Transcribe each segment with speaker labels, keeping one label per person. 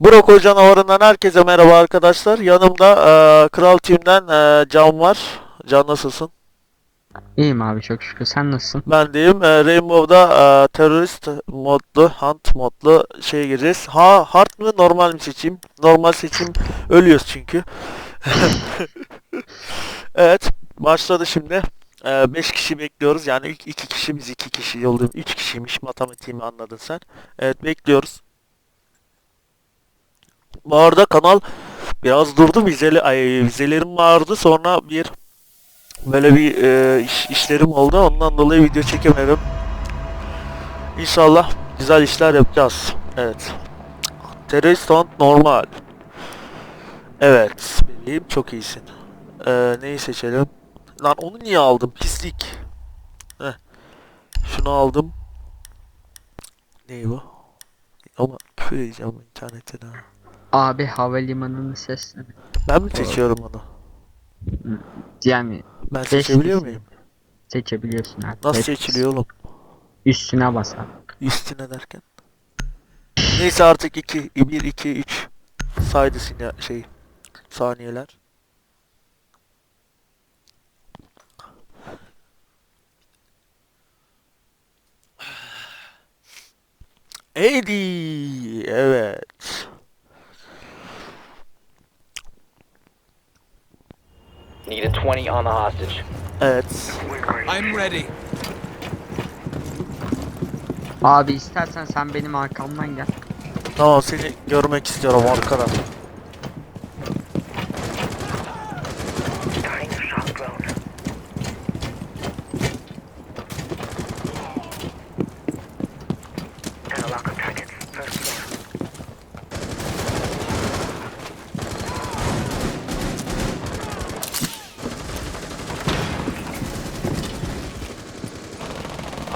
Speaker 1: Broko canavarından herkese merhaba arkadaşlar. Yanımda eee, Kral Team'den eee, Can var. Can nasılsın?
Speaker 2: İyiyim abi çok şükür. Sen nasılsın?
Speaker 1: Ben deyim. Eee, Rainbow'da eee, terörist modlu, hunt modlu şeye gireceğiz. Ha hard mı normal mi seçeyim? Normal seçim ölüyoruz çünkü. evet başladı şimdi. 5 kişi bekliyoruz. Yani ilk 2 kişi biz 2 kişi yollayıp 3 kişiymiş matematiğimi anladın sen. Evet bekliyoruz. Bu arada kanal biraz durdu. Vizeli, ay, vizelerim vardı. Sonra bir böyle bir e, iş- işlerim oldu. Ondan dolayı video çekemedim. İnşallah güzel işler yapacağız. Evet. Terörist normal. Evet. Bebeğim çok iyisin. Ee, neyi seçelim? Lan onu niye aldım? Pislik. Heh. Şunu aldım. Neyi bu? Ama küfür edeceğim internete de.
Speaker 2: Abi havalimanının sesleri.
Speaker 1: Ben mi seçiyorum onu?
Speaker 2: Yani
Speaker 1: Ben seçebiliyor muyum?
Speaker 2: seçebiliyorsun abi.
Speaker 1: Nasıl
Speaker 2: Hep
Speaker 1: seçiliyor oğlum?
Speaker 2: Üstüne bas abi.
Speaker 1: Üstüne derken. Neyse artık 2, 1, 2, 3 saydı sinya şey saniyeler. Eddie, evet.
Speaker 3: Need a 20 on the hostage.
Speaker 1: Evet.
Speaker 4: I'm ready.
Speaker 2: Abi istersen sen benim arkamdan gel.
Speaker 1: Tamam seni görmek istiyorum arkada.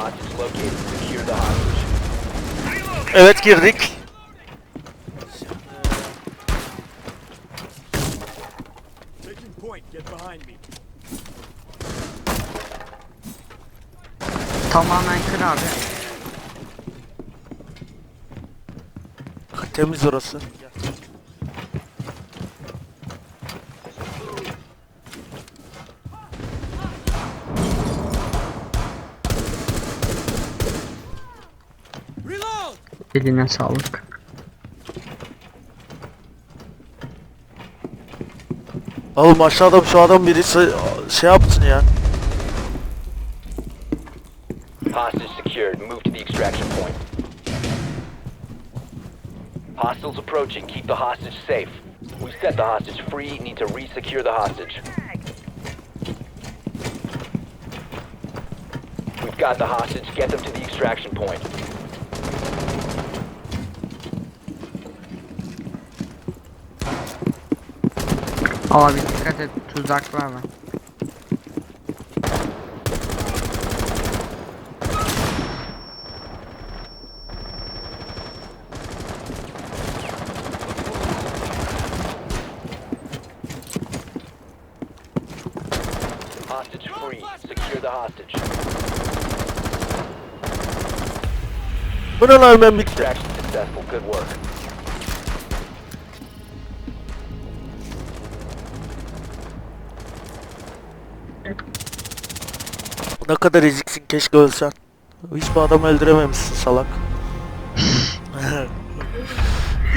Speaker 3: Hostage located. Secure the hostage.
Speaker 1: Evet girdik.
Speaker 4: Taking point. Get behind me.
Speaker 2: Tamamen kır abi.
Speaker 1: Temiz orası.
Speaker 2: Eline sağlık.
Speaker 1: Oğlum aşağıda şu adam birisi şey yapsın ya.
Speaker 3: Hostage secured. Move to the extraction point. Hostiles approaching. Keep the hostage safe. We set the hostage free. Need to re-secure the hostage. We've got the hostage. Get them to the extraction point.
Speaker 2: Abi dikkat et tuzaklar var.
Speaker 3: Hostage free. Secure the hostage.
Speaker 1: Bu ne lan ben bitti.
Speaker 3: Extraction successful. Good work.
Speaker 1: Ne kadar eziksin keşke ölsen. Hiçbir adam öldürememişsin salak.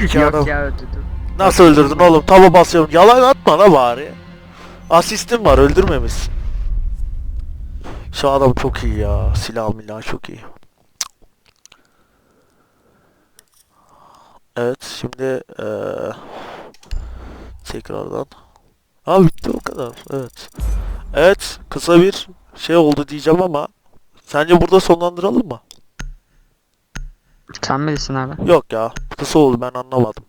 Speaker 1: İki adam.
Speaker 2: Yok ya öldürdüm.
Speaker 1: Nasıl öldürdün oğlum? Taba basıyorum. Yalan atma la bari. Asistim var öldürmemişsin. Şu adam çok iyi ya. Silah milah çok iyi. Evet şimdi eee tekrardan. Ha bitti o kadar. Evet. Evet kısa bir şey oldu diyeceğim ama sence burada sonlandıralım mı?
Speaker 2: Sen bilirsin abi.
Speaker 1: Yok ya kısa oldu ben anlamadım.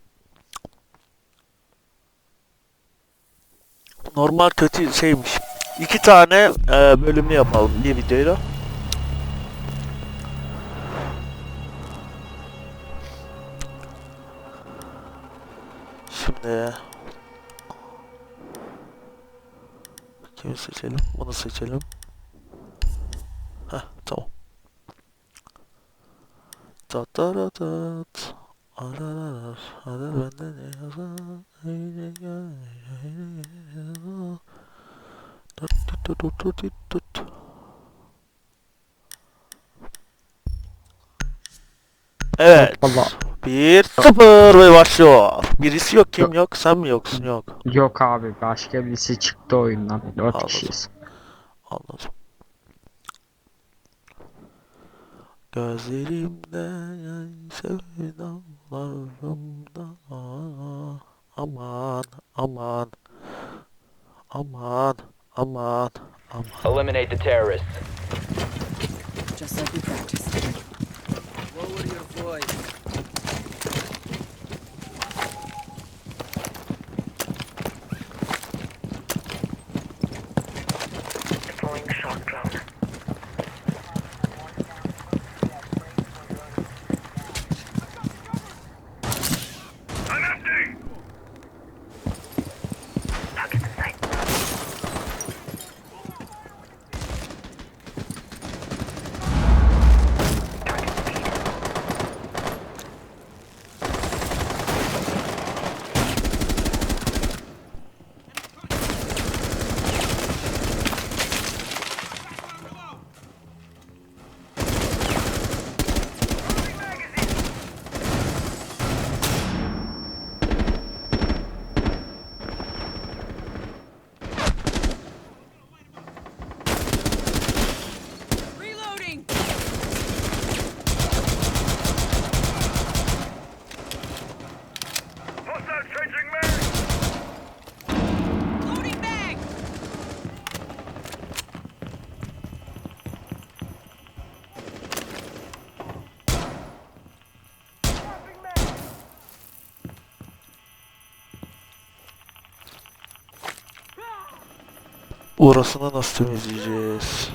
Speaker 1: Normal kötü şeymiş. İki tane e, bölümü yapalım bir videoyla. Şimdi kimi seçelim? Bunu seçelim. Heh tamam. Ta ta ra tat. Arar bende ne yazar Tut tut tut tut tut tut Evet.
Speaker 2: Hoppala.
Speaker 1: 1-0 ve başlıyor. Birisi yok kim yok? Sen mi yoksun? Yok.
Speaker 2: Yok abi başka birisi çıktı oyundan. 4
Speaker 1: Anladım.
Speaker 2: kişiyiz.
Speaker 1: Anladım. Gözlerimden sevdalarımda aman aman aman aman aman
Speaker 3: Eliminate the terrorists.
Speaker 1: Orasını nasıl temizleyeceğiz?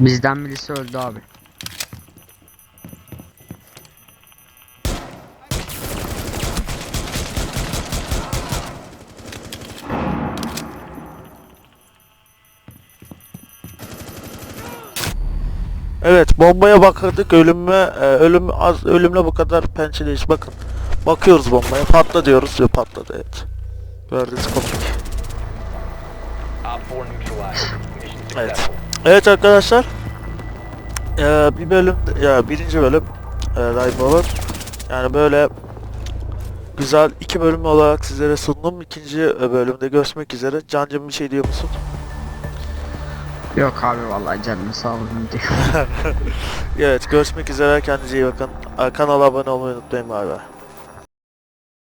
Speaker 2: Bizden birisi öldü abi.
Speaker 1: Evet bombaya bakırdık ölüme e, ölüm az ölümle bu kadar pençeleyiş bakın. Bakıyoruz bombaya patla diyoruz ve patladı evet. Gördüğünüz komik.
Speaker 3: Op 4 neutralized. Mission
Speaker 1: Evet. Evet arkadaşlar. Eee bir bölüm ya birinci bölüm eee Rainbow yani böyle güzel iki bölüm olarak sizlere sundum. İkinci e, bölümde görüşmek üzere. Cancım bir şey diyor musun?
Speaker 2: Yok abi vallahi canım sağ olun diyor.
Speaker 1: Evet görüşmek üzere kendinize iyi bakın. Kanala abone olmayı unutmayın bay.